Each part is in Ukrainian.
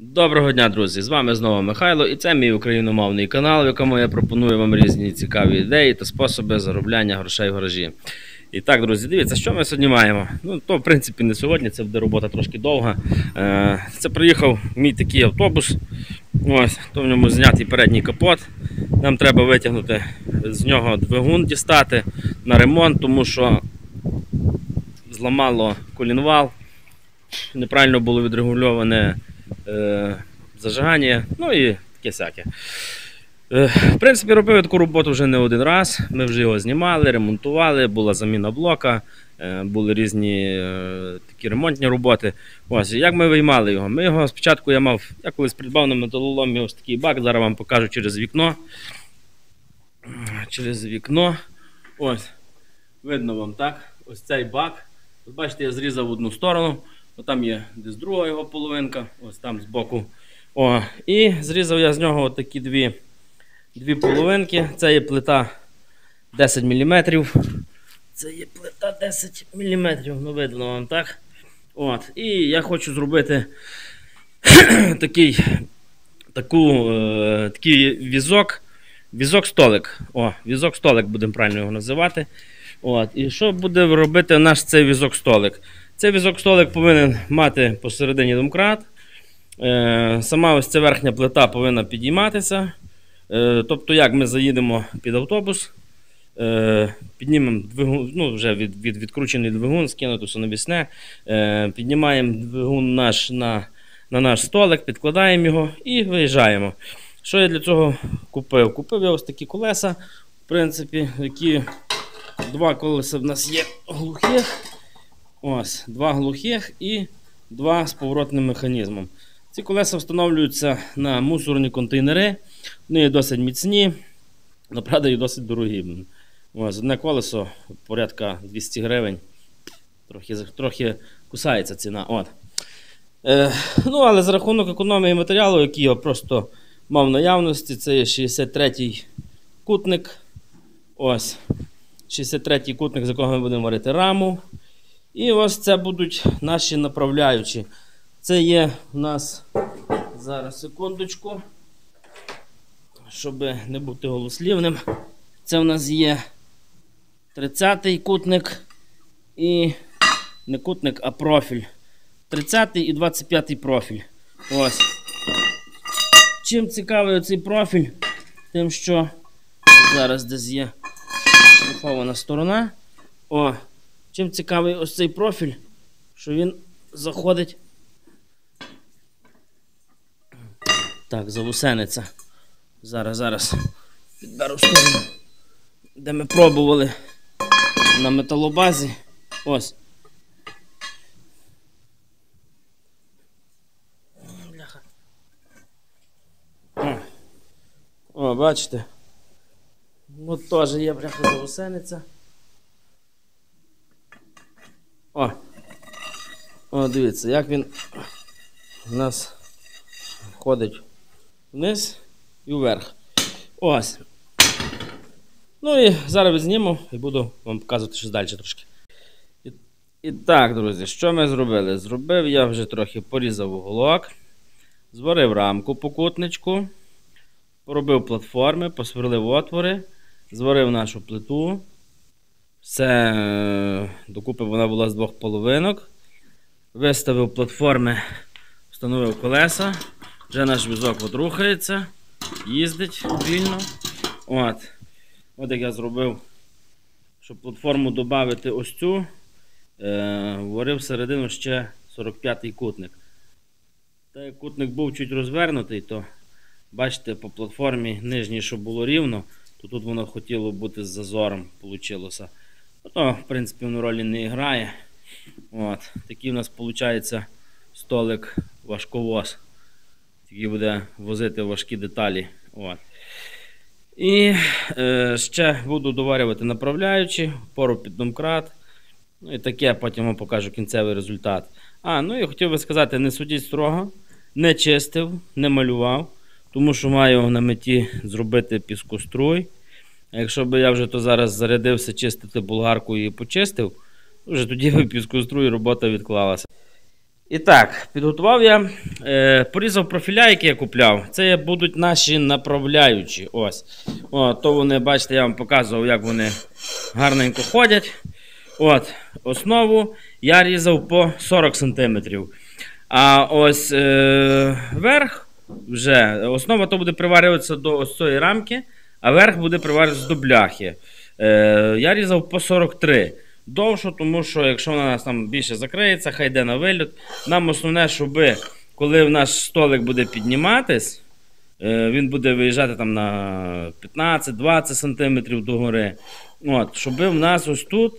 Доброго дня, друзі! З вами знову Михайло, і це мій україномовний канал, в якому я пропоную вам різні цікаві ідеї та способи заробляння грошей в гаражі. І так, друзі, дивіться, що ми сьогодні маємо. Ну, то, в принципі, не сьогодні, це буде робота трошки довга. Е, Це приїхав мій такий автобус. Ось, то в ньому знятий передній капот. Нам треба витягнути з нього двигун дістати на ремонт, тому що зламало колінвал, неправильно було відрегульоване зажигання, ну і таке всяке. Е, в принципі, робив таку роботу вже не один раз. Ми вже його знімали, ремонтували, була заміна блока, е, були різні е, такі ремонтні роботи. Ось, як ми виймали його? Ми його спочатку я мав, я колись придбав на металоломі ось такий бак, зараз вам покажу через вікно. Через вікно. Ось. Видно вам, так? Ось цей бак. Бачите, я зрізав одну сторону. О, там є десь друга його половинка, ось там збоку. О, І зрізав я з нього такі дві, дві половинки. Це є плита 10 мм. Це є плита 10 мм. Ну, видно вам так. От. І я хочу зробити такий, таку, е, такий візок. Візок-столик. О, візок-столик будемо правильно його називати. От. І що буде робити наш цей візок-столик? Цей візок-столик повинен мати посередині домкрат. Е, сама ось ця верхня плита повинна підійматися. Е, тобто, як ми заїдемо під автобус, е, піднімемо двигун, ну, вже від, від, відкручений двигун, скинутися навісне, е, піднімаємо двигун наш на, на наш столик, підкладаємо його і виїжджаємо. Що я для цього купив? Купив я ось такі колеса, в принципі, які два колеса в нас є глухих. Ось, два глухих і два з поворотним механізмом. Ці колеса встановлюються на мусорні контейнери. Вони є досить міцні, але правда і досить дорогі. Ось, Одне колесо порядка 200 гривень. Трохи трохи кусається ціна. От. Е, ну, Але за рахунок економії матеріалу, який я просто мав в наявності, це є 63-й кутник. Ось. 63-й кутник, з якого ми будемо варити раму. І ось це будуть наші направляючі. Це є у нас зараз секундочку, щоб не бути голослівним. Це в нас є 30-й кутник і не кутник, а профіль. 30-й і 25-й профіль. Ось. Чим цікавий цей профіль? Тим, що зараз десь є штрихована сторона. О, Чим цікавий ось цей профіль, що він заходить. Так, завусениться. Зараз, зараз підберу сторону, де ми пробували на металобазі. Ось. Бляха. О, бачите? От теж є бляха завусениця. О! О, дивіться, як він у нас ходить вниз і вверх. Ось. Ну і зараз відзніму і буду вам показувати щось далі трошки. І, і так, друзі, що ми зробили? Зробив я вже трохи порізав уголок, зварив рамку по кутничку, поробив платформи, посверлив отвори, зварив нашу плиту. Все, е, докупи вона була з двох половинок. Виставив платформи, встановив колеса. Вже наш візок от рухається, їздить вільно. От От як я зробив, щоб платформу додати ось цю, е, варив всередину ще 45-й кутник. Та як кутник був чуть розвернутий, то бачите, по платформі нижній, щоб було рівно, то тут воно хотіло бути з зазором. Получилося. Ну, в принципі, воно ролі не грає. От. Такий у нас виходить столик важковоз. Який буде возити важкі деталі. От. І е, ще буду доварювати направляючи, пору під домкрат. Ну і таке, потім вам покажу кінцевий результат. А, ну і хотів би сказати, не судіть строго, не чистив, не малював, тому що маю на меті зробити піскоструй. А якщо б я вже то зараз зарядився чистити булгарку і почистив, вже тоді би піскостру і робота відклалася. І так, підготував я, е, порізав профіля, які я купляв. Це будуть наші направляючі. Ось. О, то вони, бачите, я вам показував, як вони гарненько ходять. От, Основу я різав по 40 см. А ось е, верх вже, основа то буде приварюватися до ось цієї рамки, а верх буде приварюватися до бляхи. Е, я різав по 43 довше, тому що якщо вона нас там більше закриється, хай йде на виліт. Нам основне, щоб коли наш столик буде підніматись, е, він буде виїжджати там на 15-20 см догори. От, щоб в нас ось тут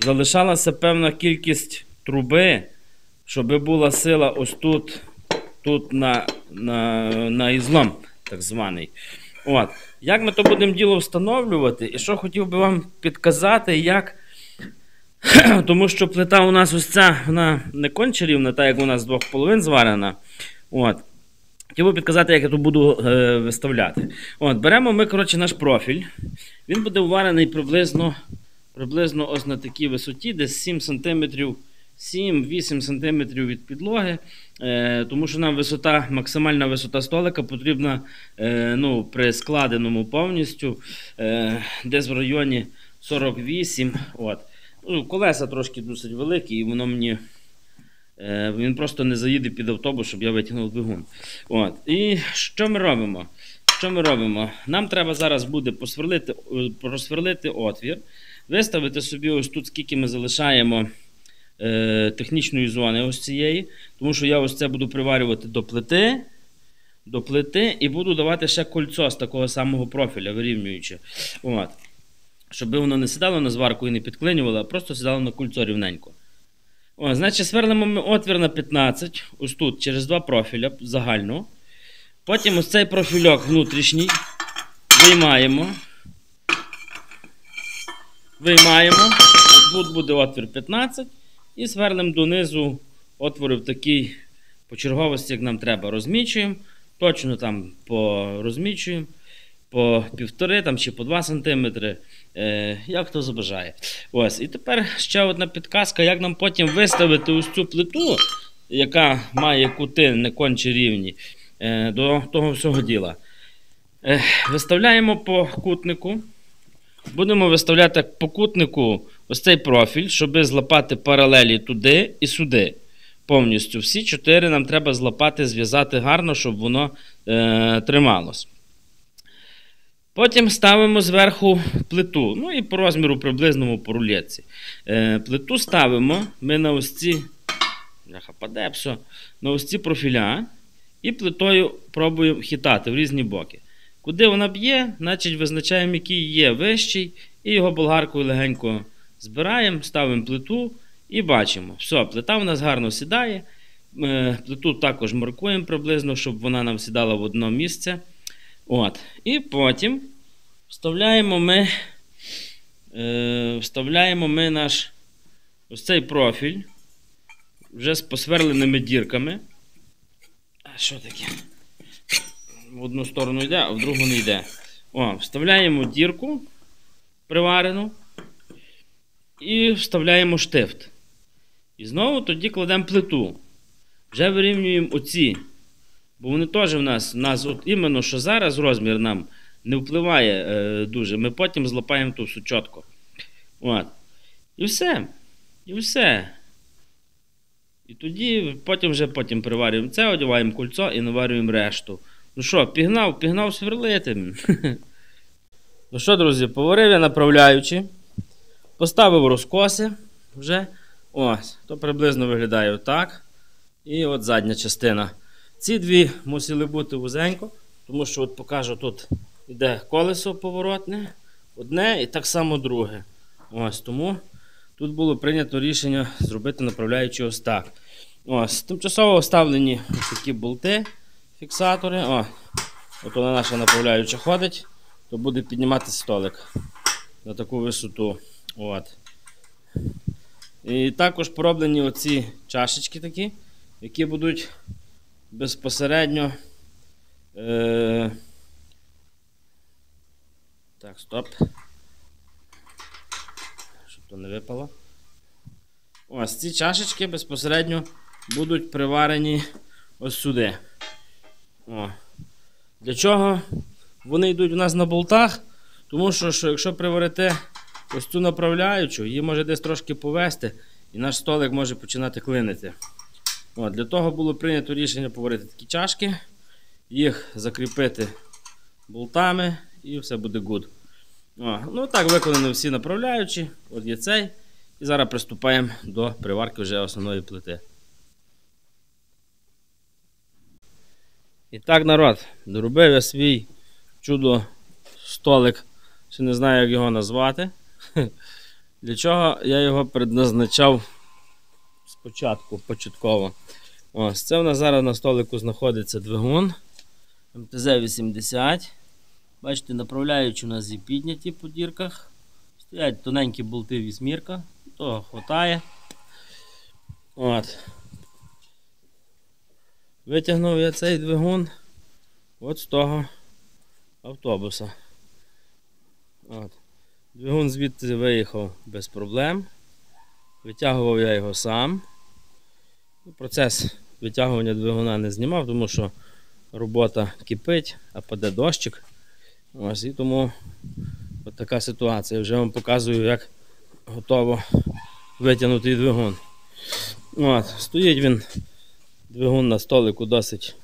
залишалася певна кількість труби, щоб була сила ось тут, тут на, на, на ізлом, так званий. От. Як ми то будемо діло встановлювати, і що хотів би вам підказати, як. Тому що плита у нас ось ця, вона не конче рівна, так як у нас з двох половин зварена. От. Хотів би підказати, як я тут буду е, виставляти. От, Беремо ми коротше, наш профіль. Він буде уварений приблизно приблизно ось на такій висоті, десь 7 см. 7-8 см від підлоги, е, тому що нам висота, максимальна висота столика потрібна е, ну, при складеному повністю е, десь в районі 48. От. Ну, Колеса трошки досить великі, і воно мені. Він просто не заїде під автобус, щоб я витягнув двигун. От. І що ми робимо? Що ми робимо? Нам треба зараз буде просверлити отвір, виставити собі ось тут, скільки ми залишаємо технічної зони ось цієї. Тому що я ось це буду приварювати до плити. До плити і буду давати ще кольцо з такого самого профіля, вирівнюючи. От щоб воно не сідало на зварку і не підклинювало, а просто сідало на кульцо рівненько. О, Значить, сверлимо ми отвір на 15, ось тут, через два профіля загально. Потім ось цей профільок внутрішній виймаємо. Виймаємо. Тут буде отвір 15. І сверлимо донизу отвори в такій почерговості, як нам треба. Розмічуємо. Точно там порозмічуємо по півтори там, чи по 2 см, е, як хто забажає. Ось. І тепер ще одна підказка, як нам потім виставити ось цю плиту, яка має кути не конче рівні, е, до того всього діла. Е, виставляємо по кутнику. Будемо виставляти по кутнику ось цей профіль, щоб злапати паралелі туди і сюди. Повністю всі чотири нам треба злапати, зв'язати гарно, щоб воно е, трималось. Потім ставимо зверху плиту. Ну і по розміру приблизному по рулетці. Е, Плиту ставимо ми на ось ці на ось ці профіля. І плитою пробуємо хитати в різні боки. Куди вона б'є, значить визначаємо, який є вищий, і його болгаркою легенько збираємо, ставимо плиту і бачимо. Все, плита у нас гарно сідає. Е, плиту також маркуємо приблизно, щоб вона нам сідала в одно місце. От. І потім вставляємо ми е, вставляємо ми наш ось цей профіль вже з посверленими дірками. А що таке? Одну сторону йде, а в другу не йде. О, Вставляємо дірку приварену і вставляємо штифт. І знову тоді кладемо плиту. Вже вирівнюємо оці Бо вони теж в нас, в нас от іменно що зараз розмір нам не впливає е, дуже. Ми потім злапаємо ту всю чітко. От. І все. І все. І тоді потім вже потім приварюємо це, одягаємо кольцо і наварюємо решту. Ну що, пігнав, пігнав сверлити. Ну що, друзі, поварив я направляючи. Поставив розкоси вже. Ось, то приблизно виглядає отак. І от задня частина. Ці дві мусили бути вузенько, тому що от покажу, тут йде колесо поворотне, одне і так само друге. Ось Тому тут було прийнято рішення зробити направляючи ось так. Ось, Тимчасово вставлені такі болти, фіксатори. О, От вона наша направляюча ходить, то буде піднімати столик на таку висоту. От. І також пороблені оці чашечки такі, які будуть безпосередньо. Е... Так, стоп. Щоб то не випало. Ось ці чашечки безпосередньо будуть приварені ось сюди. О. Для чого вони йдуть у нас на болтах? Тому що, що якщо приварите ось цю направляючу, її може десь трошки повести, і наш столик може починати клинити. От, для того було прийнято рішення поварити такі чашки, їх закріпити болтами і все буде good. О, ну так виконані всі направляючі. От є цей. І зараз приступаємо до приварки вже основної плити. І так, народ, доробив я свій чудо столик. Ще не знаю, як його назвати. Для чого я його предназначав спочатку, початково. Ось це у нас зараз на столику знаходиться двигун МТЗ-80. Бачите, направляючи у нас і підняті по дірках. Стоять тоненькі болти вісьмірка, того хватає. От. Витягнув я цей двигун от з того автобуса. От. Двигун звідти виїхав без проблем. Витягував я його сам. Ну, Процес витягування двигуна не знімав, тому що робота кипить, а паде дощик. Ось і тому от така ситуація. Вже вам показую, як готово витягнутий двигун. От, стоїть він, двигун на столику досить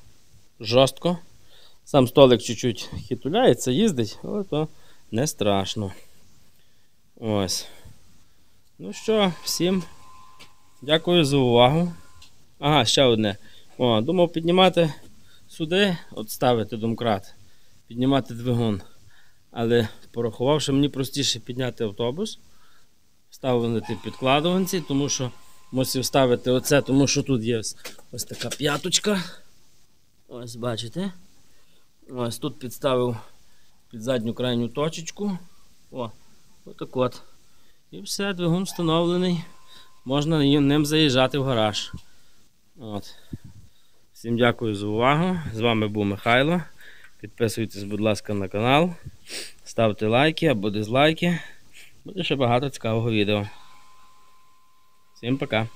жорстко. Сам столик чуть-чуть хитуляється, їздить, але то не страшно. Ось. Ну що, всім дякую за увагу. Ага, ще одне. О, думав піднімати сюди, от ставити домкрат, піднімати двигун. Але порахував, що мені простіше підняти автобус, вставити підкладуванці, тому що мусив ставити оце, тому що тут є ось, така п'яточка. Ось бачите. Ось тут підставив під задню крайню точечку. О, отак от. І все, двигун встановлений. Можна ним заїжджати в гараж. От. Всім дякую за увагу. З вами був Михайло. Підписуйтесь, будь ласка, на канал. Ставте лайки або дизлайки. Буде ще багато цікавого відео. Всім пока.